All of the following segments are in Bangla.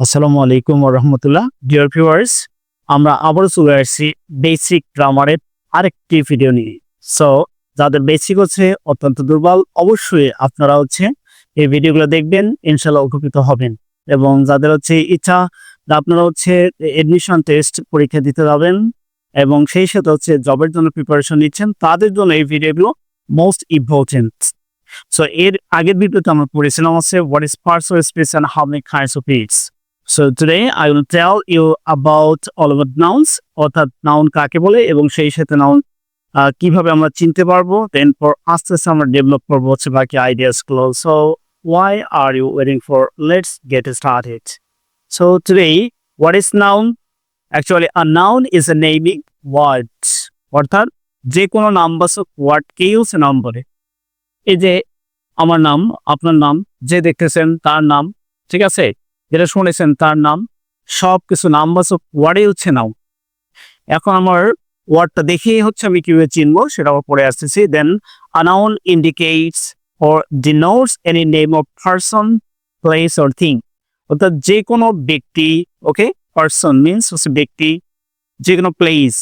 আসসালামু আলাইকুম রহমতুল্লাহ। ডিয়ার ভিউয়ার্স আমরা আবারও চলে আসছি বেসিক গ্রামারের আরেকটি ভিডিও নিয়ে। সো যাদের বেসিক হচ্ছে, অত্যন্ত দুর্বল, অবশ্যই আপনারা হচ্ছে এই ভিডিওগুলো দেখবেন ইনশাল্লাহ উপকৃত হবেন। এবং যাদের হচ্ছে ইচ্ছা, আপনারা হচ্ছে এডমিশন টেস্ট পরীক্ষা দিতে যাবেন, এবং সেই সাথে হচ্ছে জবের জন্য প্রিপারেশন নিচ্ছেন, তাদের জন্য এই ভিডিওগুলো মোস্ট ইম্পর্টেন্ট সো এর আগের ভিডিওতে আমরা পড়েছিলাম হচ্ছে what is parts of space and how many kinds of its So today I will tell you about all about nouns, অর্থাৎ নাউন কাকে বলে এবং সেই সাথে নাউন কীভাবে আমরা চিনতে পারব? দেন পর আস্তে আস্তে আমরা ডেভেলপ করব হচ্ছে বাকি আইডিয়াসগুলো। So why are you waiting for? Let's get started. So today, what is noun? Actually, a noun is a naming word, অর্থাৎ যে কোনো নামবাচক ওয়ার্ডকেই হচ্ছে নাম বলে। এই যে আমার নাম, আপনার নাম, যে দেখতেছেন তার নাম, ঠিক আছে? যেটা শুনেছেন তার নাম সব কিছু নামবাচক ওয়ার্ডে হচ্ছে নাও এখন আমার ওয়ার্ডটা দেখেই হচ্ছে আমি কীভাবে চিনবো সেটা আবার পরে আসতেছি। Then a noun indicates or denotes any name of person, place or thing. অর্থাৎ যে কোনো ব্যক্তি ওকে পার্সন মিনস হচ্ছে ব্যক্তি যে কোনো প্লেস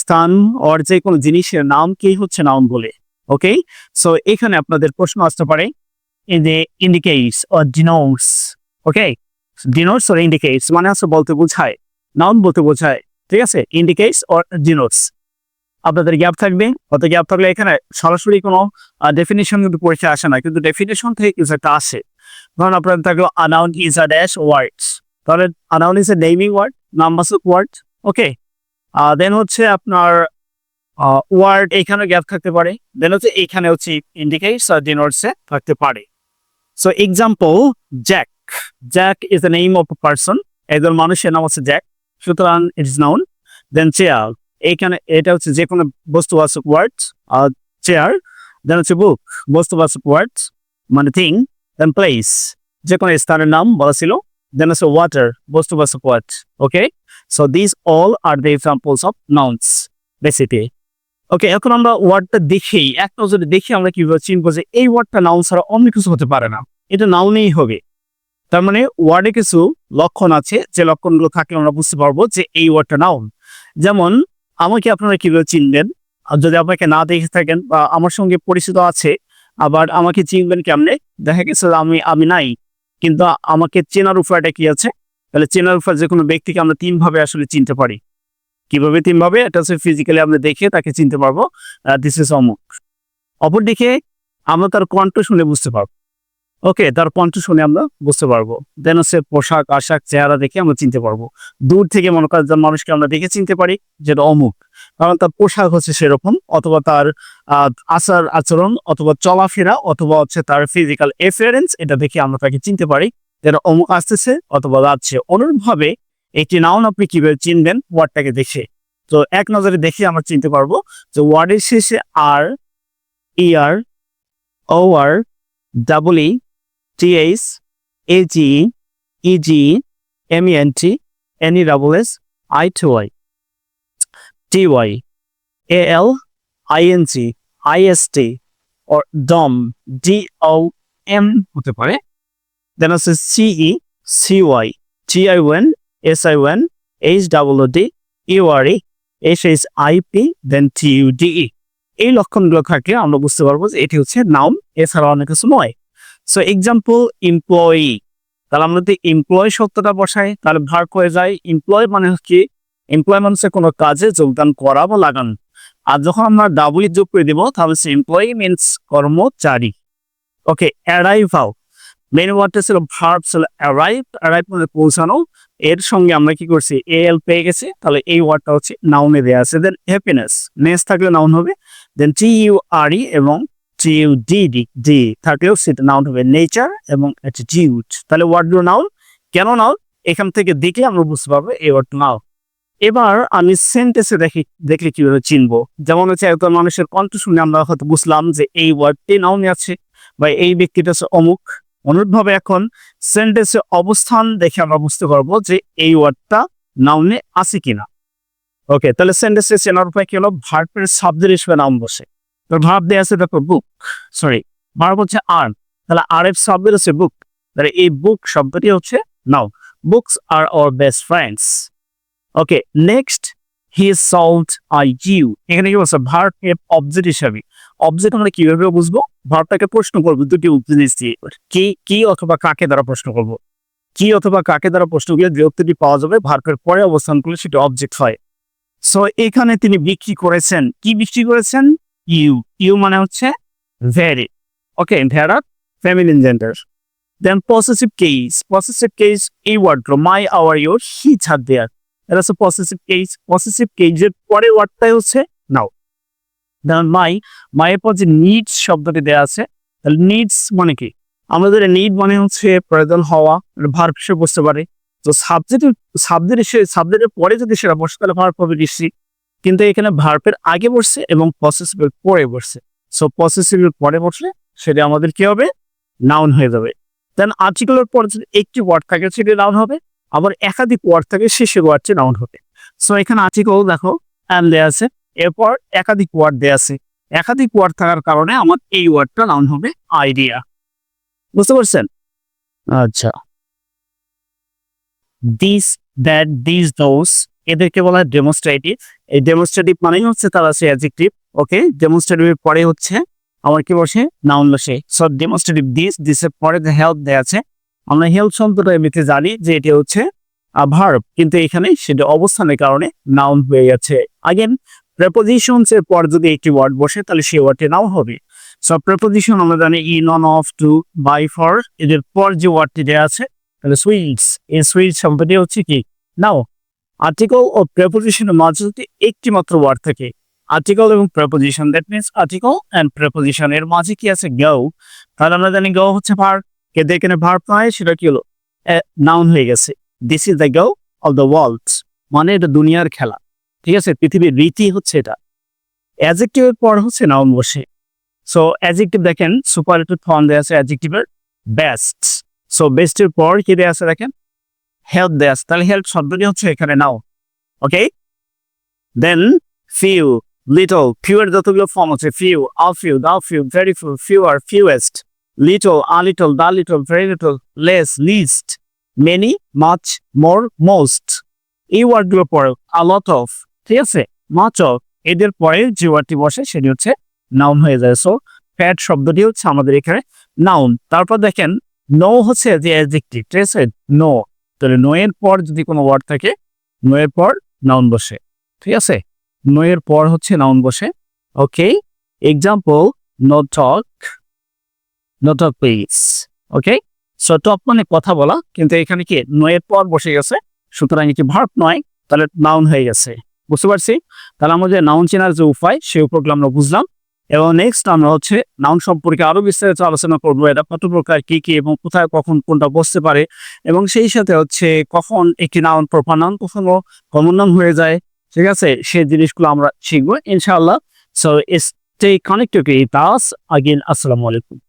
স্থান ওর যে কোনো জিনিসের নাম কি হচ্ছে নাম বলে ওকে সো এখানে আপনাদের প্রশ্ন আসতে পারে in the indicates or denotes okay denotes or indicates মানে হচ্ছে বলতে বোঝায় নাউন বলতে বোঝায়, ঠিক আছে? ইন্ডিকেটস অর ডিনোটস আপনাদের গ্যাপ থাকবে, অত গ্যাপ থাকলে এখানে সরাসরি কোনো ডেফিনেশন কিন্তু পরীক্ষা আসে না, কিন্তু ডেফিনেশন থেকে কিছু একটা আসে। ধরুন আপনাদের থাকল a noun is a dash words তাহলে a noun is a naming word নাম্বাসক word okay then হচ্ছে আপনার ওয়ার্ড এখানে গ্যাপ থাকতে পারে। দেন হচ্ছে এখানে হচ্ছে ইন্ডিকেটস আর ডিনোটসে থাকতে পারে। So example Jack Jack is the name of person একজন মানুষের নাম হচ্ছে জ্যাক সুতরাং it is noun then chair এইখানে এটা হচ্ছে যে কোনো বস্তুবাচক ওয়ার্ড আর চেয়ার দেন হচ্ছে বুক বস্তুবাচক ওয়ার্ড মানে থিং দেন প্লেস যে কোনো স্থানের নাম বলা ছিল। দেন হচ্ছে water বস্তুবাচক word okay so this all are the examples of nouns basically okay এখন আমরা ওয়ার্ডটা দেখেই এক নজরে দেখি আমরা কীভাবে চিনবো যে এই ওয়ার্ডটা নাউন ছাড়া অন্য কিছু হতে পারে না। এটা নাউনেই হবে। তার মানে ওয়ার্ডে কিছু লক্ষণ আছে, যে লক্ষণগুলো থাকলে আমরা বুঝতে পারব যে এই ওয়ার্ডটা নাউন যেমন, আমাকে আপনারা কীভাবে চিনবেন? যদি আপনাকে না দেখে থাকেন বা আমার সঙ্গে পরিচিত আছে, আবার আমাকে চিনবেন কেমনে? দেখা গেছে আমি আমি নাই, কিন্তু আমাকে চেনার উপায়টা কি আছে? তাহলে চেনার উপায় যে কোনো ব্যক্তিকে আমরা তিন ভাবে আসলে চিনতে পারি। কীভাবে তিন ভাবে এটা হচ্ছে ফিজিক্যালি আমরা দেখে তাকে চিনতে পারব। দিস ইজ অমুক। অপরদিকে আমরা তার কণ্ঠ শুনে বুঝতে পারব। ওকে তার কণ্ঠ শুনে আমরা বুঝতে পারব। দেন হচ্ছে পোশাক, আশাক, চেহারা দেখে আমরা চিনতে পারব। দূর থেকে মনে করেন মানুষকে আমরা দেখে চিনতে পারি যেটা অমুক। কারণ তার পোশাক হচ্ছে সেরকম, অথবা তার আচার, আচরণ, অথবা চলাফেরা, অথবা হচ্ছে তার ফিজিক্যাল এফিয়ারেন্স এটা দেখে আমরা তাকে চিনতে পারি। যেটা অমুক আসতেছে, অথবা যাচ্ছে। অনুরূপভাবে একটি নাউন আপনি কীভাবে চিনবেন? ওয়ার্ডটাকে দেখে। তো এক নজরে দেখে আমরা চিনতে পারব যে ওয়ার্ডের শেষে আর E R O R double E T H A G E G M N T N E double S I T Y T Y A L I N G I S T or DOM, D O M. হতে পারে। দেন আছে C E C Y O N S I O N H double O D U R E S H I P then T U D E এই লক্ষণগুলো থাকলে আমরা বুঝতে পারব যে এটি হচ্ছে নাউন এছাড়া অনেক কিছু নয়। সো এক্সাম্পল এমপ্লয়ি তাহলে আমরা যদি এমপ্লয় শব্দটা বসাই, তাহলে ভাগ হয়ে যায়। এমপ্লয় মানে কি এমপ্লয় মানুষের কোনো কাজে যোগদান করা বা লাগানো। আর যখন আমরা ডাবল যোগ করে দিব, তাহলে সে এমপ্লয়ি মিনস কর্মচারী। ওকে অ্যারাইভাল মেন ওয়ার্ডটা ছিল ভার্ব ছিল অ্যারাইভ অ্যারাইভ মানে পৌঁছানো। এর সঙ্গে আমরা কি করছি? এ এল পেয়ে গেছে। তাহলে এই ওয়ার্ডটা হচ্ছে নাউনে দেওয়া আছে। দেন হ্যাপিনেস নেস থাকলে নাউন হবে। দেন টি ইউ আর ই এবং ইউ ডি ডি ডি থাকলেও সেটা নাউন হবে নেচার এবং অ্যাটিটিউড তাহলে ওয়ার্ডগুলো নাউন কেন নাউন এখান থেকে দেখলে আমরা বুঝতে পারব এই ওয়ার্ড নাউন এবার আমি সেন্টেন্সে দেখি, দেখলে কীভাবে চিনবো? যেমন হচ্ছে একজন মানুষের কণ্ঠ শুনে আমরা হয়তো বুঝলাম যে এই ওয়ার্ডটি নাউনে আছে বা এই ব্যক্তিটা হচ্ছে অমুক। অনুরূপভাবে এখন সেন্টেন্সের অবস্থান দেখে আমরা বুঝতে পারব যে এই ওয়ার্ডটা নাউনে আছে কিনা। ওকে তাহলে সেন্টেন্সে চেনার উপায় কি হলো? ভার্বের শব্দের হিসেবে নাম বসে। তো ভার্ব দেওয়া আছে দেখো বুক সরি ভার্ব হচ্ছে আর তাহলে আর এফ শব্দের হচ্ছে বুক তাহলে এই বুক শব্দটি হচ্ছে now books are our best friends okay next he salt I you এখানে কি বলছে? ভার্ব এর অবজেক্ট হিসাবে অবজেক্ট আমরা কীভাবে বুঝব? ভার্বটাকে প্রশ্ন করব, দুটি জিনিস দিয়ে কি কি অথবা কাকে দ্বারা প্রশ্ন করব? কি অথবা কাকে দ্বারা প্রশ্ন করলে যে উত্তরটি পাওয়া যাবে ভার্বের পরে অবস্থান করলে সেটা অবজেক্ট হয়। সো এখানে তিনি বিক্রি করেছেন, কি বিক্রি করেছেন? ইউ ইউ মানে হচ্ছে ভেরি ওকে ভেড়া feminine gender then possessive case possessive case এই ওয়ার্ডগুলো মাই আওয়ার ইউর হি ছাদ দেয়ার এটা হচ্ছে পসেসিভ কেস পসেসিভ কেসের পরের ওয়ার্ডটাই হচ্ছে নাও দেন মাই মায়ের পর যে নিডস শব্দটি দেওয়া আছে, তাহলে নিডস মানে কি? আমাদের নিড মানে হচ্ছে প্রয়োজন হওয়া ভার্ব হিসেবে বুঝতে পারে। তো সাবজেক্ট সাবজেক্ট সাবজেক্টের পরে যদি সেটা বসে, তাহলে ভার্ব হবে কিন্তু এখানে ভার্বের আগে বসছে এবং পসেসিভের পরে বসছে। সো পসেসিভের পরে বসলে সেটা আমাদের কি হবে? নাউন হয়ে যাবে। দেন আর্টিকেলের পরে যদি একটি ওয়ার্ড থাকে সেটি নাউন হবে, আবার একাধিক ওয়ার্ড থাকে শেষের ওয়ার্ডটি নাউন হবে। সো এখানে আর্টিকেল দেখো অ্যান্ড দেয়া আছে। এরপর একাধিক ওয়ার্ড দেয়া আছে। একাধিক ওয়ার্ড থাকার কারণে আমার এই ওয়ার্ডটা নাউন হবে আইডিয়া বুঝতে পারছেন? আচ্ছা। দিস দ্যাট দিস দোস এদেরকে বলা হয় ডেমোস্ট্রেটিভ এই ডেমোস্ট্রেটিভ মানেই হচ্ছে তারা সে অ্যাডজেক্টিভ ওকে ডেমোস্ট্রেটিভের পরে হচ্ছে আমার কি বসে নাউন বসে সো ডেমোস্ট্রেটিভ দিস দিসের পরে যে হেল্প দেয়া আছে, আমরা হেল্প শব্দটা এমনিতে জানি যে এটি হচ্ছে ভার্ব কিন্তু এখানে সেটা অবস্থানের কারণে নাউন হয়ে গেছে। আগেন প্রেপোজিশনস এর পর যদি একটি ওয়ার্ড বসে, তাহলে সেই ওয়ার্ডটি নাও হবে। সব প্রেপোজিশন আমরা জানি in on of to by for এদের পর যে ওয়ার্ডটি দেওয়া আছে, তাহলে সুইটস এই সুইটস শব্দটি হচ্ছে কি? নাও আর্টিকেল ও প্রেপোজিশনের মাঝে যদি একটি মাত্র ওয়ার্ড থাকে। আর্টিকল এবং preposition that means article and preposition এর মাঝে কি আছে? গো তাহলে আমরা জানি গো হচ্ছে ভার কে এখানে ভার নয় সেটা কি হলো? নাউন হয়ে গেছে। This is the go of the world মানে এটা দুনিয়ার খেলা। ঠিক আছে? পৃথিবীর রীতি হচ্ছে এটা। অ্যাজেক্টিভের পর হচ্ছে নাউন বসে। সো অ্যাজেক্টিভ দেখেন সুপারলেটিভ ফর্ম দেওয়া আছে অ্যাজেক্টিভের বেস্ট সো বেস্টের পর কি দেওয়া আছে দেখেন? হেল্প আছে তাহলে হেল্প শব্দটি হচ্ছে এখানে now okay then few little few এর যতগুলো ফর্ম আছে few all few though few very few few R fewest little a little the little very little less least many much more most এই ওয়ার্ডগুলো পরে আ লট অফ ঠিক আছে? মাচ অফ এদের পরে যে ওয়ার্ডটি বসে সেটি হচ্ছে নাউন হয়ে যায়। সো ফ্যাট শব্দটি হচ্ছে আমাদের এখানে নাউন তারপর দেখেন নো হচ্ছে যে অ্যাডজেক্টিভ ঠিক আছে? নো তাহলে নো এর পর যদি কোনো ওয়ার্ড থাকে নো এর পর নাউন বসে, ঠিক আছে? নো এর পর হচ্ছে নাউন বসে okay example no talk talk please okay so talk মানে কথা বলা, কিন্তু এখানে কি নয়ের পর বসে গেছে, সুতরাং এটি ভার্ব নয়, তাহলে নাউন হয়ে গেছে, বুঝতে পারছি? তাহলে আমাদের নাউন চেনার যে উপায়, সেই উপায়গুলো আমরা বুঝলাম। এবং নেক্সট আমরা হচ্ছে নাউন সম্পর্কে আরও বিস্তারিত আলোচনা করব, এটা কত প্রকার, কি কি এবং কোথায়, কখন, কোনটা বসতে পারে এবং সেই সাথে হচ্ছে কখন একটি নাউন প্রপার নাউন কখনো কমন নাম হয়ে যায়, ঠিক আছে? সেই জিনিসগুলো আমরা শিখব, ইনশাআল্লাহ। So stay connected with us again আসসালামু আলাইকুম।